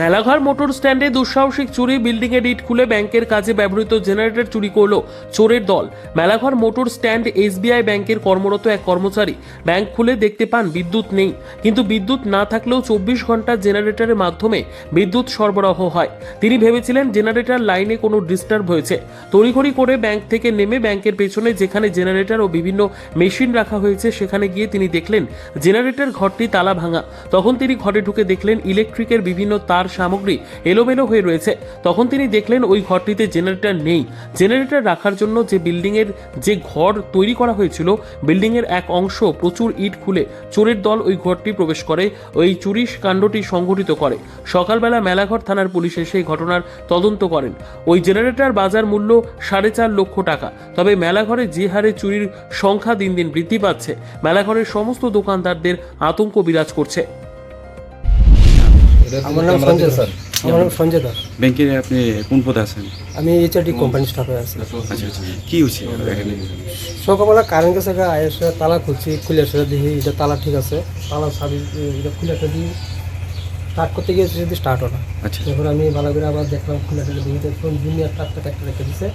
Melaghar motor স্ট্যান্ডে দুঃসাহসিক চুরি বিল্ডিংয়ে ইট খুলে ব্যাংকের কাজে ব্যবহৃত জেনারেটর চুরি করল চোরের দল। মেলাঘর মোটর স্ট্যান্ড এসবিআই ব্যাংকের কর্মরত এক কর্মচারী। ব্যাংক খুলে দেখতে পান বিদ্যুৎ নেই, কিন্তু বিদ্যুৎ না থাকলেও চব্বিশ ঘণ্টা জেনারেটরের মাধ্যমে বিদ্যুৎ সরবরাহ হয়। তিনি ভেবেছিলেন জেনারেটর লাইনে কোনো ডিস্টার্ব হয়েছে। তড়িঘড়ি করে ব্যাংক থেকে নেমে ব্যাংকের পেছনে যেখানে জেনারেটর ও বিভিন্ন মেশিন রাখা হয়েছে, সেখানে গিয়ে তিনি দেখলেন জেনারেটর ঘরটি তালা ভাঙা। তখন তিনি ঘরে ঢুকে দেখলেন ইলেকট্রিকের বিভিন্ন তার সামগ্রী এলোমেলো হয়ে রয়েছে। তখন তিনি দেখলেন ওই ঘরটিতে জেনারেটর নেই। জেনারেটর রাখার জন্য যে বিল্ডিংয়ের যে ঘর তৈরি করা হয়েছিল, বিল্ডিংয়ের এক অংশ প্রচুর ইট খুলে চোরের দল ওই ঘরটি প্রবেশ করে, ওই চুরি কাণ্ডটি সংঘটিত করে। সকালবেলা মেলাঘর থানার পুলিশ এসে ঘটনার তদন্ত করেন। ওই জেনারেটর বাজার মূল্য সাড়ে চার লক্ষ টাকা। তবে মেলাঘরে যে হারে চুরির সংখ্যা দিন দিন বৃদ্ধি পাচ্ছে, মেলাঘরের সমস্ত দোকানদারদের আতঙ্ক বিরাজ করছে। আমার নাম সঞ্জয় স্যার। আমার নাম সঞ্জয় দাস। ব্যাংকে আপনি কোন পদে আছেন? আমি এইচআরডি কোম্পানি স্টাফে আছি। আচ্ছা আচ্ছা। কি হয়েছে এখানে সকালবেলা কারেন্ট গেছে এসে তালা খুলছি খুলে সেটা দেখি এটা তালা ঠিক আছে। তালা সাবি এটা খুলে সেটা দিই স্টার্ট করতে গিয়েছে যদি স্টার্ট হলো। আচ্ছা। তখন আমি ভালো করে আবার দেখলাম খুলে সেটা দেখি তখন দুনিয়ার টাকটা একটা রেখে দিছে।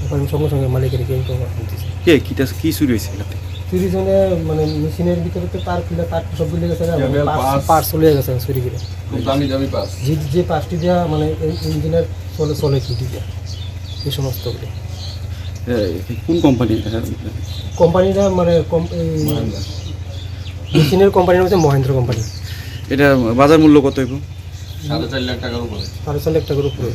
তখন আমি সঙ্গে সঙ্গে মালিকের গিয়ে ইনফর্ম দিচ্ছি কে কিটা কি চুরি হয়েছে? এটাতে চুরি জন্য মানে মেশিনের ভিতরে তো তার খুলে তার সব খুলে গেছে পার্স চলে গেছে চুরি করে দামি দামি পাস যে যে পাঁচটি দেওয়া মানে ইঞ্জিনের চলে চলে কি দিয়ে এই সমস্তগুলি। এ, কোন কোম্পানি কোম্পানিটা মানে কম- মেশিনের কোম্পানির হচ্ছে মহেন্দ্র কোম্পানি। এটা বাজার মূল্য কত হইব সাড়ে চার লাখ টাকার উপরে। সাড়ে চার লাখ টাকার উপরে।